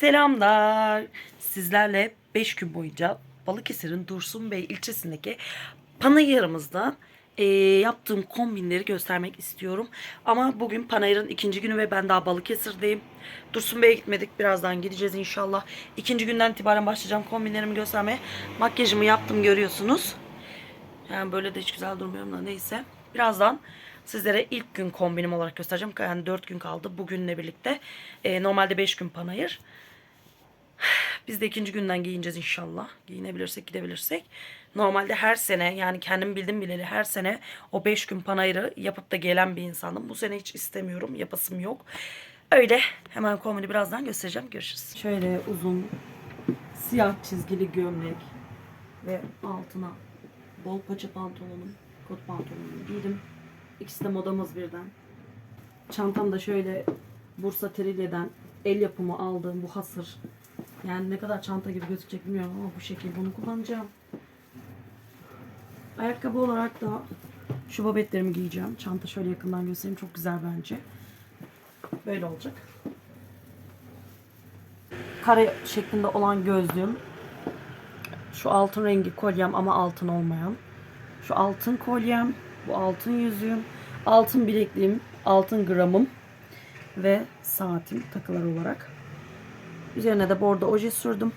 Selamlar. Sizlerle 5 gün boyunca Balıkesir'in Dursun Bey ilçesindeki panayırımızda eee, yaptığım kombinleri göstermek istiyorum. Ama bugün panayırın ikinci günü ve ben daha Balıkesir'deyim. Dursun Bey'e gitmedik. Birazdan gideceğiz inşallah. İkinci günden itibaren başlayacağım kombinlerimi göstermeye. Makyajımı yaptım görüyorsunuz. Yani böyle de hiç güzel durmuyorum da neyse. Birazdan sizlere ilk gün kombinim olarak göstereceğim. Yani 4 gün kaldı bugünle birlikte. Ee, normalde 5 gün panayır. Biz de ikinci günden giyineceğiz inşallah. Giyinebilirsek gidebilirsek. Normalde her sene yani kendim bildim bileli her sene o 5 gün panayırı yapıp da gelen bir insanım. Bu sene hiç istemiyorum. Yapasım yok. Öyle hemen kombini birazdan göstereceğim. Görüşürüz. Şöyle uzun siyah çizgili gömlek ve altına bol paça pantolonum, kot pantolonumu giydim. İkisi de modamız birden. Çantam da şöyle Bursa Trilya'dan el yapımı aldığım bu hasır. Yani ne kadar çanta gibi gözükecek bilmiyorum ama bu şekilde bunu kullanacağım. Ayakkabı olarak da şu babetlerimi giyeceğim. Çanta şöyle yakından göstereyim. Çok güzel bence. Böyle olacak. Kare şeklinde olan gözlüğüm. Şu altın rengi kolyem ama altın olmayan. Şu altın kolyem. Bu altın yüzüğüm. Altın bilekliğim. Altın gramım. Ve saatim takılar olarak. Üzerine de bordo oje sürdüm.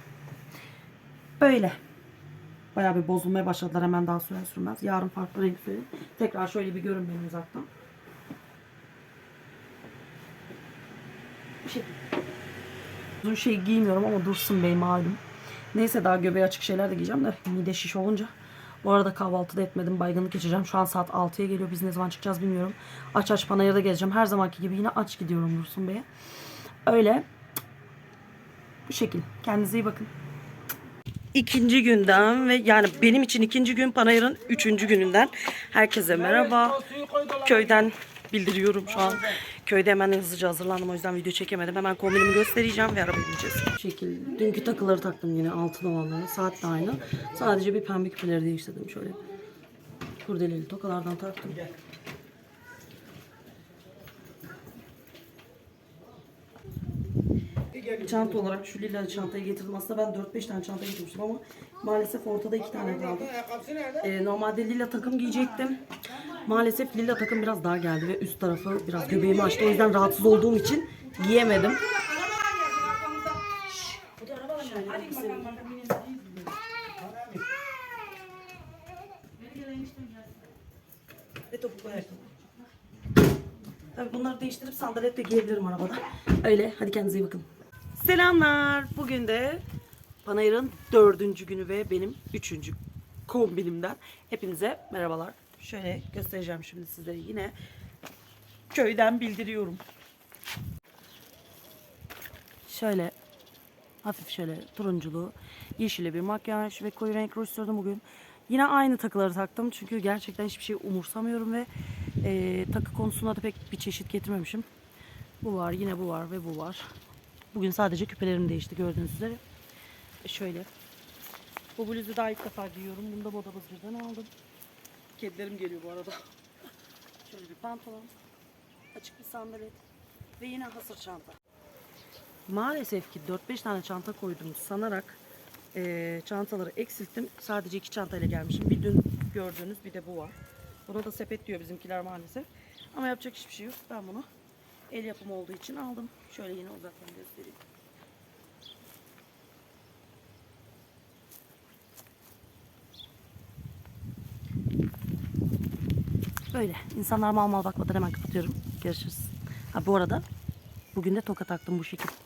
Böyle. Bayağı bir bozulmaya başladılar hemen daha sürer sürmez. Yarın farklı renk süreyim. Tekrar şöyle bir görün beni uzaktan. Uzun şey giymiyorum ama Dursun Bey malum. Neyse daha göbeği açık şeyler de giyeceğim de mide şiş olunca. Bu arada kahvaltıda etmedim. Baygınlık geçireceğim. Şu an saat 6'ya geliyor. Biz ne zaman çıkacağız bilmiyorum. Aç aç panayırda gezeceğim. Her zamanki gibi yine aç gidiyorum Dursun Bey'e. Öyle. Bu şekil. Kendinize iyi bakın. İkinci günden ve yani benim için ikinci gün Panayır'ın üçüncü gününden herkese merhaba. Köyden bildiriyorum şu an. Köyde hemen hızlıca hazırlandım o yüzden video çekemedim. Hemen kombinimi göstereceğim ve arabaya bineceğiz. Şekil. Dünkü takıları taktım yine altın olanları. Saat de aynı. Sadece bir pembe küpeleri değiştirdim şöyle. Kurdeleli tokalardan taktım. Çanta olarak şu lila çantayı getirdim. Aslında ben 4-5 tane çanta getirmiştim ama maalesef ortada 2 tane kaldı. Ee, normalde lila takım giyecektim. Maalesef lila takım biraz dar geldi ve üst tarafı biraz göbeğimi açtı. O yüzden rahatsız olduğum için giyemedim. Ve topuklu ayakkabı. Tabii bunları değiştirip sandalet de giyebilirim arabada. Öyle. Hadi kendinize iyi bakın. Selamlar. Bugün de Panayır'ın dördüncü günü ve benim üçüncü kombinimden. Hepinize merhabalar. Şöyle göstereceğim şimdi sizlere yine. Köyden bildiriyorum. Şöyle hafif şöyle turunculu, yeşili bir makyaj ve koyu renk ruj bugün. Yine aynı takıları taktım çünkü gerçekten hiçbir şey umursamıyorum ve e, takı konusunda da pek bir çeşit getirmemişim. Bu var, yine bu var ve bu var. Bugün sadece küpelerim değişti gördüğünüz üzere. E şöyle. Bu bluzu daha ilk defa giyiyorum. Bunu da modamız birden aldım. Kedilerim geliyor bu arada. Şöyle bir pantolon. Açık bir sandalet. Ve yine hasır çanta. Maalesef ki 4-5 tane çanta koydum sanarak eee, çantaları eksilttim. Sadece iki çantayla gelmişim. Bir dün gördüğünüz bir de bu var. Buna da sepet diyor bizimkiler maalesef. Ama yapacak hiçbir şey yok. Ben bunu el yapımı olduğu için aldım. Şöyle yine uzaktan göstereyim. Böyle. İnsanlar mal mal bakmadan hemen kapatıyorum. Görüşürüz. Ha bu arada bugün de toka taktım bu şekilde.